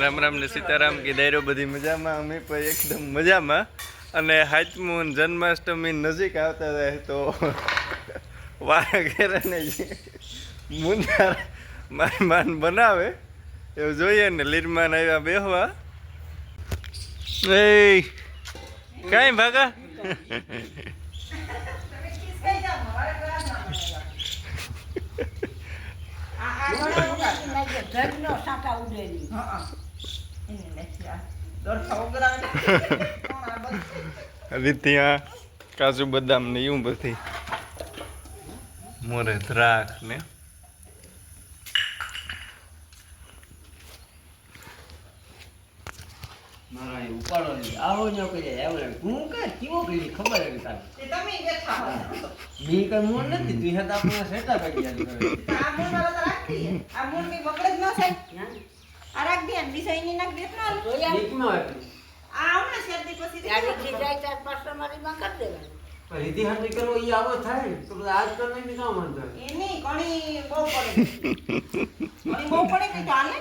રામ રામ ને સીતારામ કે ડાયરો બધી મજામાં? અમે પણ એકદમ મજામાં. અને હાથમું જન્માષ્ટમી નજીક આવતા રહે તો વારા ઘેરાને માન માન બનાવે, એવું જોઈએ ને લીરમાન આવ્યા બેહવા. એ કાંઈ ભાગા? રીતિયા કાજુ બદામ ને એવું બધી મોરે દ્રાક્ષ ને. મારા એ ઉપાડો નહીં આવો ન કરી આવો હું કઈ કેવો કરી ખબર હતી તારે તમે બેઠા કઈ મૂળ નથી તું હતા આપણે સેટા કરી આ મૂળ વાળા તો રાખી આ મૂળની બગડે જ ન થાય. આ રાખ દે વિષયની નાખ દે ના નીકમાં આ હમણાં શરદી પછી રીતિ હાથી કરવો ઈ આવો થાય. તો બધા આજ કરને બી કામ વાંધો એની ઘણી બહુ પડે. ઘણી બહુ પડે કે ચાલે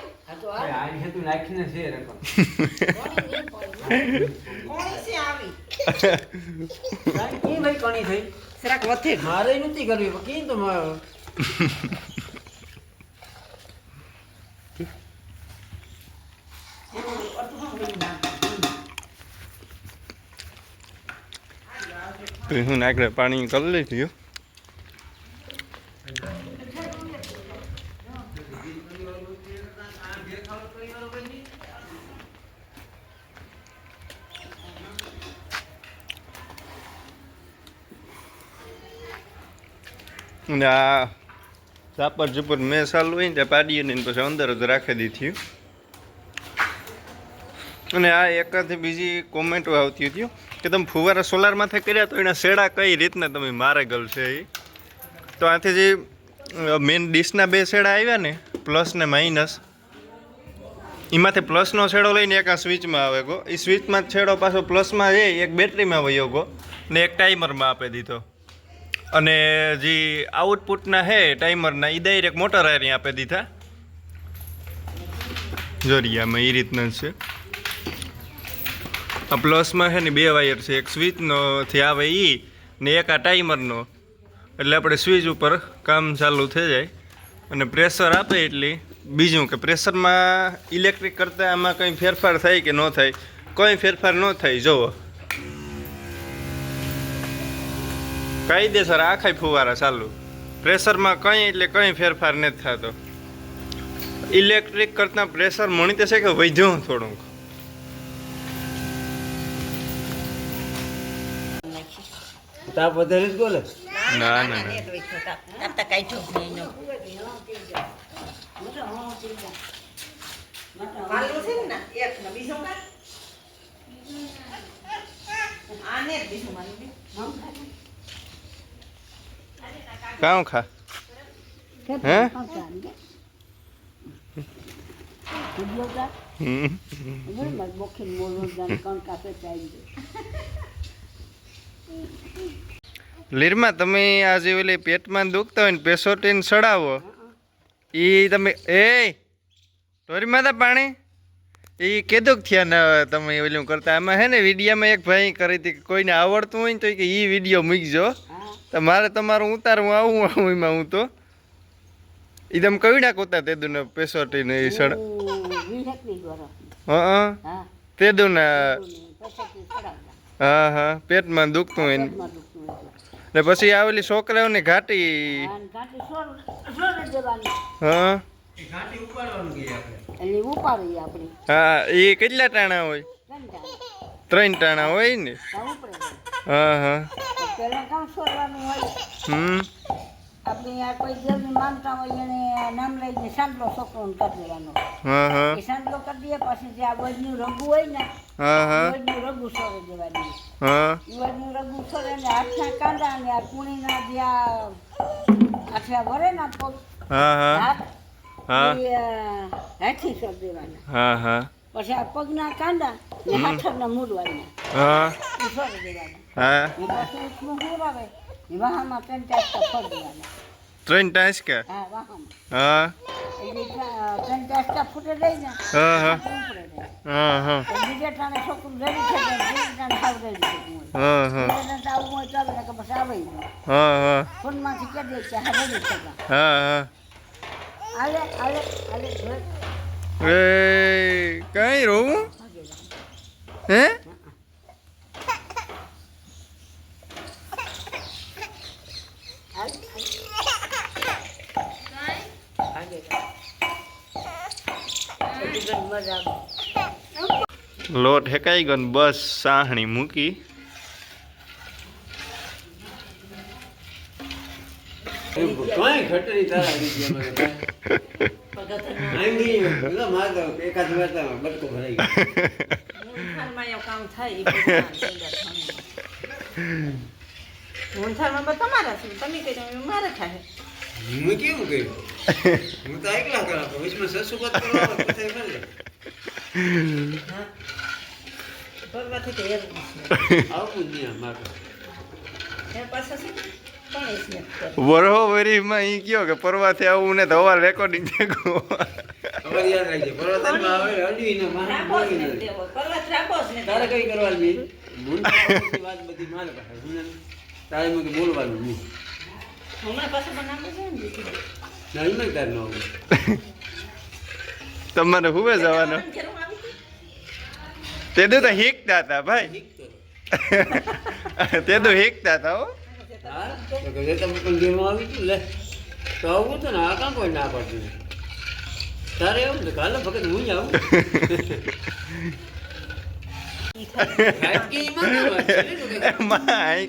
મારે નથી કરવી પણ તો તો નાખડે પાણી કરી લીધું. અને આ ચાપર ચુપર મેં ચાલુ હોય ને, ત્યાં પાડીએ ને પછી અંદર જ રાખી દીધી. અને આ એકાથી બીજી કોમેન્ટો આવતી હતી કે તમે ફુવારા સોલાર માથે કર્યા તો એના શેડા કઈ રીતના તમે મારે ગલ છે એ તો આથી જે મેઇન ડીશના બે શેડા આવ્યા ને પ્લસ ને માઇનસ. એમાંથી પ્લસનો છેડો લઈને એક આ સ્વિચમાં આવે ગો. એ સ્વિચમાં છેડો પાછો પ્લસમાં છે એક બેટરીમાં વયો ગો. ને એક ટાઈમરમાં આપી દીધો. અને જે આઉટપુટના હે ટાઈમરના એ ડાયરેક્ટ મોટર આરી આપી દીધા. જોરિયામાં એ રીતના છે. આ પ્લસમાં છે ને બે વાયર છે. એક સ્વિચનોથી આવે એ ને એક આ ટાઈમરનો. એટલે આપણે સ્વિચ ઉપર કામ ચાલુ થઈ જાય. અને પ્રેશર આપે એટલી. બીજું કે પ્રેશરમાં ઇલેક્ટ્રિક કરતાં આમાં કંઈ ફેરફાર થાય કે ન થાય? કોઈ ફેરફાર ન થાય જુઓ કાયદેસર આખાય ફુવારા ચાલુ. પ્રેશરમાં કંઈ એટલે કંઈ ફેરફાર નથી થતો. ઇલેક્ટ્રિક કરતાં પ્રેશર મણી તો છે કે વધ્યું થોડુંક. તાપ વધારે જ બોલે? ના ના તાપ તો કાઈ જો નહીં વાલું છે લીરમાં તમે આજે પેટમાં દુખતા હોય ને પેસોટીન સડાવો. એ તમે એ ટોરીમાં માતા પાણી? એ કેદુક થયા ને તમે ઓલું કરતા. આમાં હે ને વિડીયામાં એક ભાઈ કરી હતી કોઈને આવડતું હોય ને તો કે એ વીડિયો મૂકજો. તો મારે તમારું ઉતારવું આવું આવું એમાં હું તો. એ તમે કહી નાખ તેદુ તે પેસોટી ને એ સડ હા તે ને હા હા. પેટમાં દુખતું હોય ને પછી આવેલી છોકરાઓની ઘાટી. હા ઘાટી ઉપાડવાનું કે આપણે? એટલે ઉપાડી આપણી. હા એ કેટલા ટાણા હોય? ત્રણ ટાણા. હોય ને? હા હા હમ. આપણે આ કોઈ હોય એને નામ લઈને સાંડલો છોકરોને કરી દેવાનો. એ સાંડલો કરી દે પછી જે આ વજનું રગું હોય ને વજનું રગું છોડી દેવાની. વજનું રગું છોડે ને હાથના કાંડા ને આ કુણીના જે આ આઠા વરે ના પગ હાથ છોડી દેવાના. પછી આ પગના કાંડા ને હાથરના મૂડવાના છોડી દેવાના. પછી ઉઠવું હુરાવે એ વાહનમાં ત્રણ ટાઈસ કે? હા વાહનમાં હા. એટલે ત્રણ ચાર ફૂટે લઈ ને હા હા. હા હા. બીજા ટાણે છોકરું રેડી થઈ બીજા ટાણે સાવ રેડી થઈ હા હા. બીજા ટાણે આવું હોય ચાલે ને કે બસ આવે હા હા. ફોનમાંથી કહી દે કે હા રેડી થઈ હા હા. આલે આલે આલે એ કઈ રોવું? હે હાલ, હાલ. ભાગે જાય. બધી ઘણી મજા આવે. લોટ હેકાઈ ગયો બસ સાહણી મૂકી. થાય એ બધા તૈયાર થવાનું. મૂંઝારમાં બધા તમારા છે તમે કહી મારે થાય હું કેવું કર્યું હું તો એકલા કરા પણ વચમાં સસુ વાત કરવા આવે તો થાય કરે. હા? ભરવાથી તો એવું આવું જ નહીં મારે. એ પાછા વરીમાં ઈ કયો કે પરવાથી આવું ને તો હવા રેકોર્ડિંગ દેખો. ખબર યાદ રાખજે પર્વતનમાં આવે અડવીને મારે રાખો ને તેવો રાખો ને તારે કઈ કરવાનું? વાત બધી મારે પાસે તારે બોલવાનું નહીં. એમ તાર ન આવું તમારે હુવે જવાનો? તે તો હીકતા હતા ભાઈ. તે તો હીકતા હતા હો. તો કે તમે પણ ગેમમાં આવી ગયું લે. તો આવું તો ને આ કામ કોઈ ના પડતું તારે એવું ને કાલે ભગત હું જ આવું તો કે?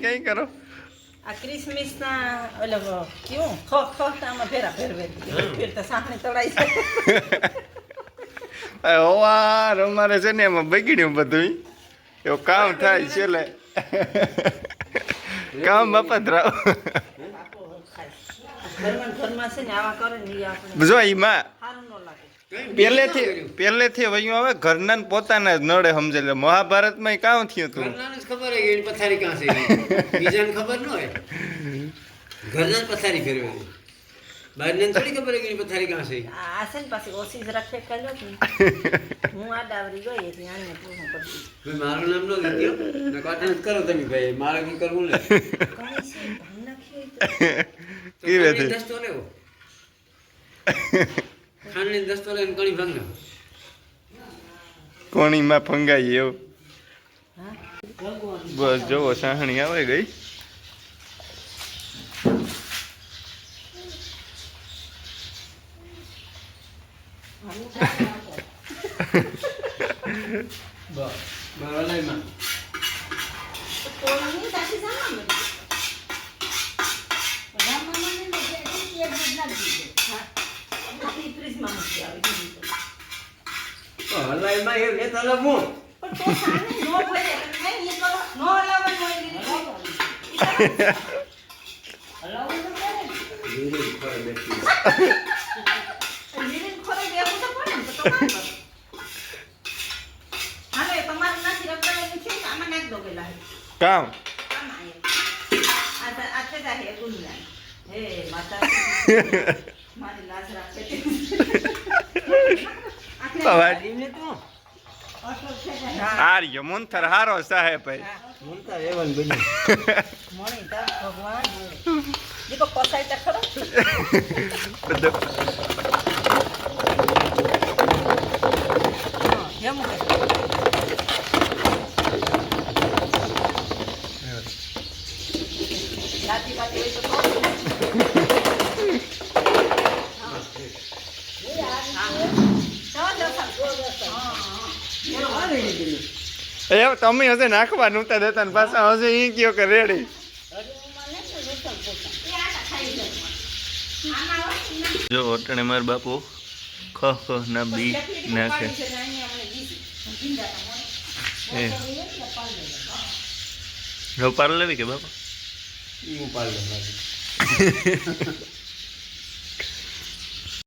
કઈ કરો. આ ક્રિસમસના ઓલો કેવું ખ ખ આમાં ફેરા ફેરવે ફેરતા સાંકળી તળાઈ જાય હવાર અમારે છે ને એમાં બગડ્યું બધું એવું કામ થાય છે લે કામ બાપો આપણે જો એમાં પહેલેથી પહેલેથી વયું હવે ઘરના ને પોતાના જ નડે સમજે એટલે મહાભારતમાં કામ થયું હતું ખબર હોય એની પથારી કાં છે? બીજાને ખબર ન હોય? ઘરના પથારી ફેરવે બહારને થોડી ખબર હોય પથારી કાં છે? આ આ છે ને પાછી ઓછી જરા ફેંકાઈ લો હું આ ડાવરી ગઈ એટલે આને પૂછું પડતી ભાઈ મારું નામ ન લીધું ને કાટણ કરો તમે ભાઈ મારે કઈ કરવું? દસ્તો લેવો. ખાંડની દસ્તો લઈને કણી ભંગ. કોણીમાં ફંગાઈ એવું. બસ જોવો સાહણી આવે ગઈ. બસ એ આપણી મૂકી આવી દીધી હલાઈમાં એ લેતા લઉં પણ તો સાને નો ભરે તમે ઈ કરો નો હલાવવાનું હોય દીદી હલાવવું તો પડે ધીરે ઉપર બેસી લીલીને ખોરાક દેવું તો પડે ને તો તમારે કરો. તમારે નથી રખડવાનું છે આમાં નાખી દો પેલા કામ આમાં આ આ તે જાય એ હે માતા મારી લાજ રાખે તો. આર્ય મુંથર હારો સાહેબ ભાઈ હા. મમતા રહેવાનું બન્યું મણી તાર ભગવાન દીપક પસાઈ તો ખરો હા, જેમ કે. લાતી બાતી હોય તો કહો. હા. હા. ચાલો, ચાલો. હા, હા. એ તમે હશે નાખવા નહોતા દેતા ને પાછા હશે અહીં કયો કે રેડી. જો અટણે માર બાપુ ખ ખ ના બી નાખે. એ. જો પાર લેવી કે બાપા? હું દઉં